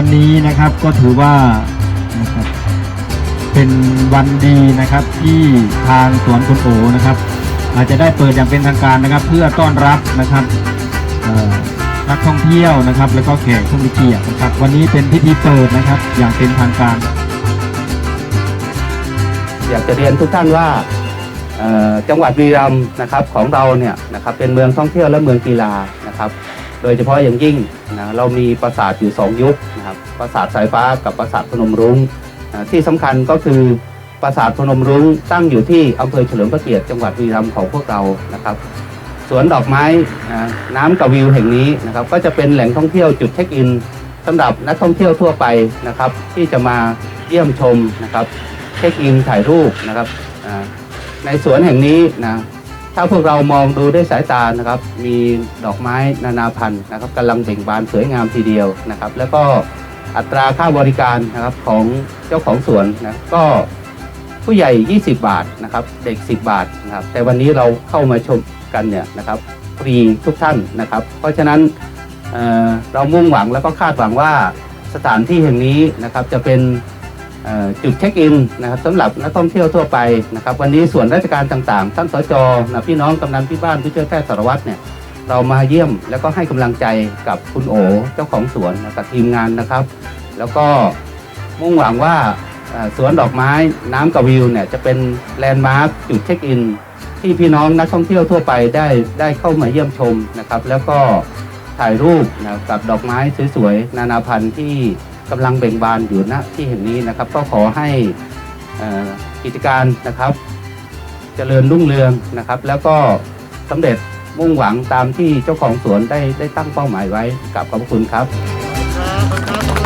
วันนี้นะครับก็ถือว่านะครับเป็นวันดีนะครับที่ทางสวนคุณโอนะครับ อาจจะได้เปิดอย่างเป็นทางการนะครับ เพื่อต้อนรับนะครับนักท่องเที่ยวนะครับ แล้วก็แขกผู้มีเกียรตินะครับ วันนี้เป็นพิธีเปิดนะครับ อย่างเป็นทางการ อยากจะเรียนทุกท่านว่าจังหวัดบุรีรัมย์นะครับของเราเนี่ยนะครับเป็นเมืองท่องเที่ยวและเมืองกีฬานะครับ โดยเฉพาะอย่างยิ่งนะเรามีปราสาทอยู่ 2 ยุคนะครับปราสาทสายฟ้ากับปราสาทพนมรุ้งนะที่สำคัญก็คือปราสาทพนมรุ้งตั้งอยู่ที่อำเภอเฉลิมพระเกียรติจังหวัดบุรีรัมย์ของพวกเรานะครับสวนดอกไม้นะน้ำกับวิวแห่งนี้นะครับก็จะเป็นแหล่งท่องเที่ยวจุดเช็คอินสำหรับนักท่องเที่ยวทั่วไปนะครับที่จะมาเยี่ยมชมนะครับเช็คอินถ่ายรูปนะครับในสวนแห่งนี้นะ ถ้าพวกเรามองดูด้วยสายตานะครับ มีดอกไม้นานาพันธุ์นะครับกำลังเบ่งบานสวยงามทีเดียวนะครับ แล้วก็อัตราค่าบริการนะครับของเจ้าของสวนนะก็ผู้ใหญ่ 20 บาทนะครับ เด็ก 10 บาทนะครับ แต่วันนี้เราเข้ามาชมกันเนี่ยนะครับฟรีทุกท่านนะครับ เพราะฉะนั้นเเรามุ่งหวังแล้วก็คาดหวังว่าสถานที่แห่งนี้นะครับจะเป็น จุดเช็คอินนะครับสำหรับนักท่องเที่ยวทั่วไปนะครับ วันนี้ส่วนราชการต่างๆ ท่านสจนะพี่น้องกำนันพี่บ้านผู้ช่วยแพทย์สารวัตรเนี่ยเรามาเยี่ยมแล้วก็ให้กำลังใจกับคุณโอเจ้าของสวนกับทีมงานนะครับ แล้วก็มุ่งหวังว่าสวนดอกไม้น้ำกับวิวเนี่ยจะเป็นแลนด์มาร์คจุดเช็คอินที่พี่น้องนักท่องเที่ยวทั่วไปได้ได้เข้ามาเยี่ยมชมนะครับ แล้วก็ถ่ายรูปนะกับดอกไม้สวยๆนานาพันธุ์ที่ กำลังเบ่งบานอยู่ณที่แห่งนี้นะครับ ก็ขอให้กิจการนะครับเจริญรุ่งเรืองนะครับ แล้วก็สำเร็จมุ่งหวังตามที่เจ้าของสวนได้ได้ตั้งเป้าหมายไว้กับขอบคุณครับครับ